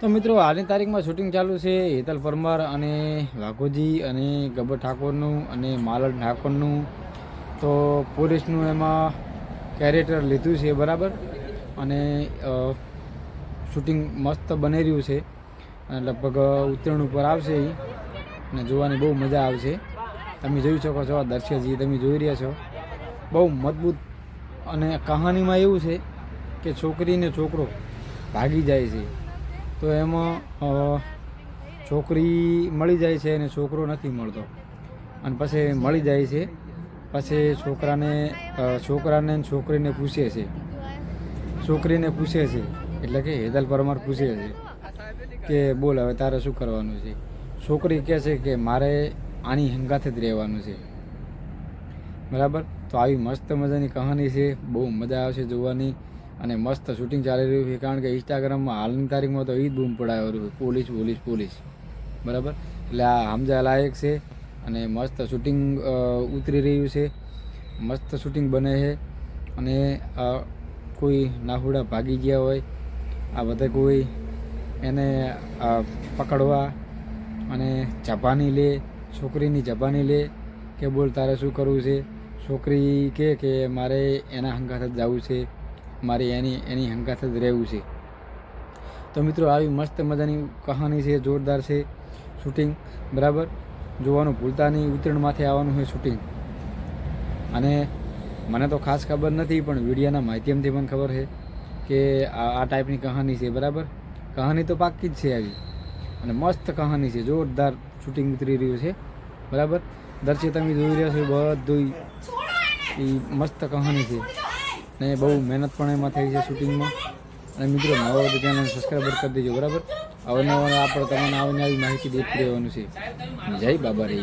તો મિત્રો, હાલની તારીખમાં શૂટિંગ ચાલુ છે. હેતલ પરમાર અને વાઘોજી અને ગબ્બર ઠાકોરનું અને માલડ ઠાકોરનું. તો પોલીસનું એમાં કેરેક્ટર લીધું છે, બરાબર? અને શૂટિંગ મસ્ત બની રહ્યું છે. અને લગભગ ઉત્તરાયણ ઉપર આવશે એ અને જોવાની બહુ મજા આવશે. તમે જોઈ શકો છો આ દર્શકજી તમે જોઈ રહ્યા છો. બહુ મજબૂત અને કહાનીમાં એવું છે કે છોકરી ને છોકરો ભાગી જાય છે. તો એમાં છોકરી મળી જાય છે અને છોકરો નથી મળતો. અને પછી મળી જાય છે. પછી છોકરાને છોકરાને છોકરીને પૂછે છે. છોકરીને પૂછે છે. એટલે કે હેદલ પરમાર પૂછે છે કે બોલ, હવે તારે શું કરવાનું છે? છોકરી કહે છે કે મારે આની હંગાથે જ રહેવાનું છે. બરાબર? તો આવી મસ્ત મજાની કહાની છે. બહુ મજા આવશે જોવાની. અને મસ્ત શૂટિંગ ચાલી રહ્યું છે. કારણ કે ઇન્સ્ટાગ્રામમાં હાલની તારીખમાં તો એ જ બૂમ પડાવી રહ્યું પોલીસ પોલીસ પોલીસ. બરાબર? એટલે આ હમજા લાયક છે અને મસ્ત શૂટિંગ ઉતરી રહ્યું છે. મસ્ત શૂટિંગ બને છે. અને કોઈ નાહુડા ભાગી ગયા હોય, આ બધે કોઈ એને પકડવા અને જપાની લે, છોકરીની જપાની લે કે બોલ તારે શું કરવું છે? છોકરી કહે કે મારે એના હંગાથે જવું છે? મારે એની એની હંગાથ જ રહેવું છે. તો મિત્રો આવી મસ્ત મજાની કહાની છે જોરદાર છે શૂટિંગ બરાબર? જોવાનું ભૂલતા નહીં ઉત્તરણમાંથી આવવાનું છે શૂટિંગ અને મને તો ખાસ ખબર નથી પણ વિડિયાના માધ્યમથી મને ખબર છે કે આ આ ટાઈપની કહાની છે બરાબર? કહાની તો પાક્કી જ છે આવી. અને મસ્ત કહાની છે જોરદાર શૂટિંગ ઉતરી રહ્યું છે બરાબર? દર્શક તમે જોઈ રહ્યા છો બધું એ મસ્ત કહાની છે. ને બહુ મહેનત પણ એમાં થઈ છે શૂટિંગમાં. અને મિત્રો નવા બધું ચેનલ સબસ્ક્રાઈબર કરી દેજો, બરાબર? અવારનવાર આપણે તમને આવીને આવી માહિતી દેતી રહેવાનું છે. જય બાબા રે